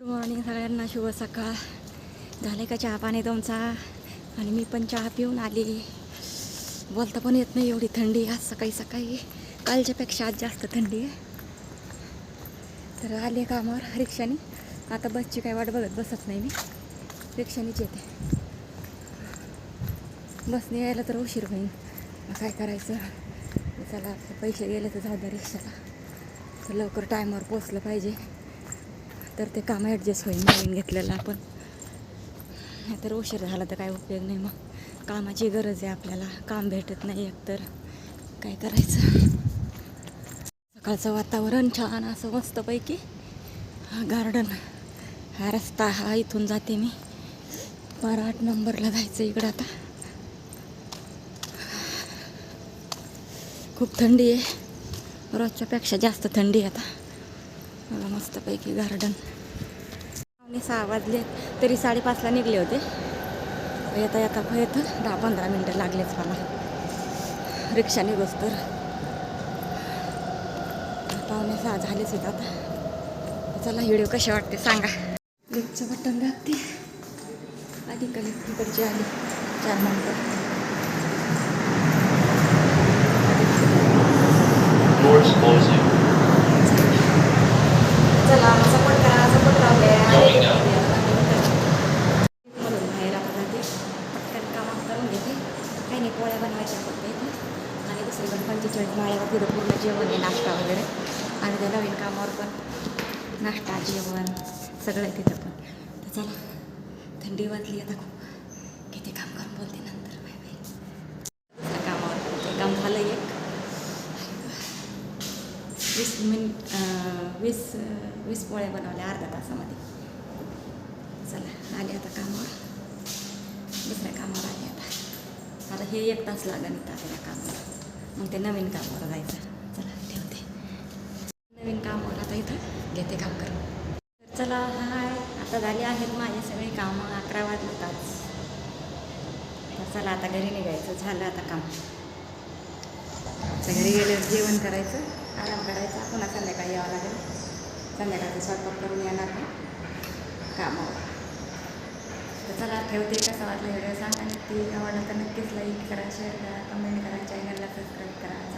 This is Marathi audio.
गुड मॉर्निंग सगळ्यांना शुभ सकाळ. झाले का चहा पाणी तुमचा? आणि मी पण चहा पिऊन आली. बोलता पण येत नाही एवढी थंडी. आज सकाळी सकाळी कालच्यापेक्षा आज जास्त थंडी आहे. तर आले कामावर रिक्षाने. आता बसची काय वाट बघत बसत नाही मी. रिक्षानेच येते. बसने यायला तर उशीर होईल. मग काय करायचं? चला पैसे गेले तर जाऊ द्या रिक्षाला. तर लवकर टायमावर पोचलं पाहिजे. तर ते कामं ॲडजस्ट होईल नवीन घेतलेलं आपण. नाहीतर उशीर झाला तर काय उपयोग नाही मग. कामाची गरज आहे आपल्याला. काम भेटत नाही एकतर. काय करायचं? सकाळचं वातावरण छान असं मस्तपैकी. हा गार्डन हा रस्ता हा इथून जाते मी. बारा आठ नंबरला जायचं इकडं आता. खूप थंडी आहे. रोजच्यापेक्षा जास्त थंडी आहे आता. मला मस्तपैकी गार्डन पावणे सहा वाजले तरी साडेपाचला निघले होते. येता येता येतं दहा पंधरा मिनटं लागलेच मला. रिक्षाने तर. पावणे सहा झालेच आहेत आता. चला व्हिडिओ कसे वाटते सांगा. लिफ्टचं बटन लागते आधी का लिफ्ट आली. चार नंबर Doors closing. चला सपोर्ट करा सपोर्ट लावले Going down. म्हणून बाहेर आपण जाते पटकन कामं करून घेते काही नाही पोळ्या बनवायच्या फक्त इथे आणि दुसरीकडे पंचेचाळीस माळ्यावर तिथं पूर्ण जेवण आहे नाश्ता वगैरे. आणि त्या नवीन कामावर पण नाश्ता जेवण सगळं आहे तिथं पण. तर चला थंडी वाजली आता खूप. किती काम करून बोलते नंतर बाय बाय. दुसऱ्या कामावर ते काम झालं एक. वीस मिनिट वीस वीस पोळ्या बनवल्या अर्ध्या तासामध्ये. चला आले आता कामावर. दुसऱ्या कामावर आले आता. आता हे एक तास लागेल आता आपल्याला कामावर मग ते नवीन कामावर जायचं. चला ठेवते. नवीन कामावर आता इथं घेते काम करून. तर चला हाय. आता झाली आहेत माझे सगळे कामं अकरा वाजताच. तर चला आता घरी निघायचं. झालं आता काम. आता घरी गेल्यावर जेवण करायचं आराम करायचा. पुन्हा संध्याकाळी यावं लागेल. संध्याकाळचा स्वयंपाक करून येणार कामावर. तर चला ठेवते कसा वाटला व्हिडिओ सांगा नक्की आवडला तर नक्कीच लाईक करा शेअर करा कमेंट करा चॅनलला सबस्क्राईब करा.